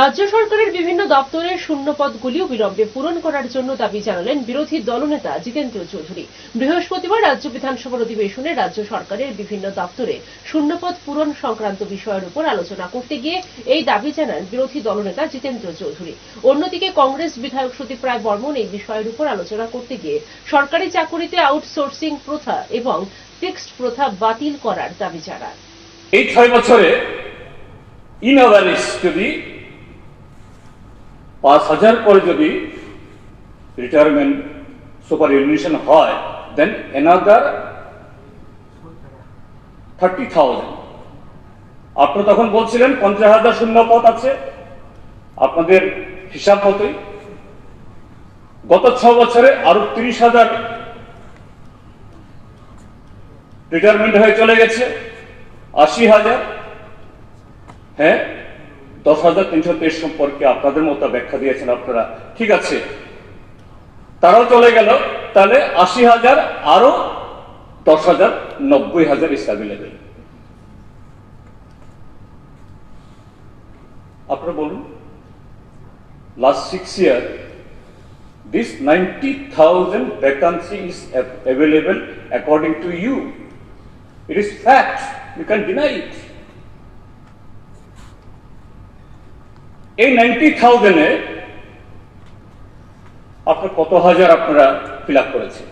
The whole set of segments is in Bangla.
রাজ্য সরকারের বিভিন্ন দপ্তরের শূন্য পদগুলিও বিলম্বে পূরণ করার জন্য দাবি জানালেন বিরোধী দলনেতা জিতেন্দ্র চৌধুরী। বৃহস্পতিবার রাজ্য বিধানসভার অধিবেশনে রাজ্য সরকারের বিভিন্ন দপ্তরে শূন্যপদ পূরণ সংক্রান্ত বিষয়ের উপর আলোচনা করতে গিয়ে এই দাবি জানান বিরোধী দলনেতা জিতেন্দ্র চৌধুরী। অন্যদিকে কংগ্রেস বিধায়ক সুদীপ রায় বর্মন এই বিষয়ের উপর আলোচনা করতে গিয়ে সরকারি চাকুরিতে আউটসোর্সিং প্রথা এবং ফিক্সড প্রথা বাতিল করার দাবি জানান। এই ছয় বছরে পাঁচ হাজার করে যদি রিটায়ারমেন্ট সুপার ইউনিশন হয় দেন এনাদার থার্টি থাউজেন্ড আপনি তখন বলছিলেন পঞ্চাশ হাজার শূন্য পদ আছে। আপনাদের হিসাব মতোই গত ছ বছরে আরও তিরিশ হাজার রিটায়ারমেন্ট হয়ে চলে গেছে, আশি হাজার। হ্যাঁ? দশ হাজার তিনশো তেইশ সম্পর্কে আপনাদের মতো ব্যাখ্যা দিয়েছেন আপনারা ঠিক আছে তারাও চলে গেল তাহলে আশি হাজার আরও দশ হাজার নব্বই হাজার ইস অ্যাভেলেবেল আপনারা বলুন last six year this 90,000 vacancy is av- available according to you. It is fact. You can deny it. এই নাইনটি থাউজেন্ডে আপনার কত হাজার আপনারা ফিল আপ করেছেন?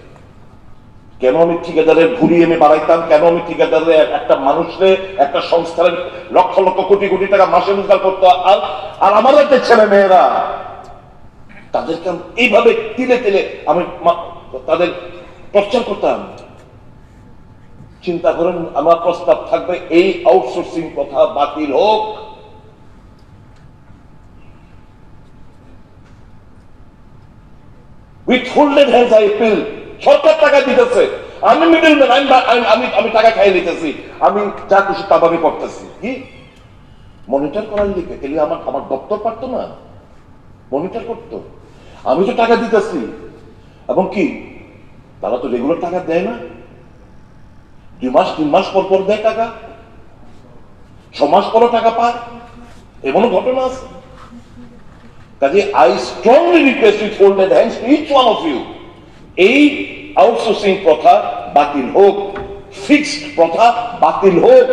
কেন আমি ঠিকাদারের ঘুরি এনে বাড়াইতাম? কেন আমি ঠিকাদারের একটা মানুষে একটা সংস্থার লক্ষ লক্ষ কোটি কোটি টাকা মাসে রোজগার করতো আর আর আমার একটা ছেলে মেয়েরা, তাদেরকে আমি এইভাবে তিলে তিলে আমি তাদের টর্চার করতাম। চিন্তা করেন, আমার প্রস্তাব থাকবে, এই আউটসোর্সিং কথা বাতিল হোক। টাকা দিতেছে। আমি আমি টাকা আমি যা খুশি তা কি? মনিটর করার লিখে আমার দপ্তর পারতো না? মনিটর করতো। আমি তো টাকা দিতেছি। এবং কি? তারা তো রেগুলার টাকা দেয় না। দুই মাস, তিন মাস পর পর দেয় টাকা। ছ মাস পরও টাকা পায়। এমন ঘটনা আছে। কাজে I strongly request with holded hands each one of you এই আউটসোর্সিং প্রথা বাতিল হোক ফিক্সড প্রথা বাতিল হোক।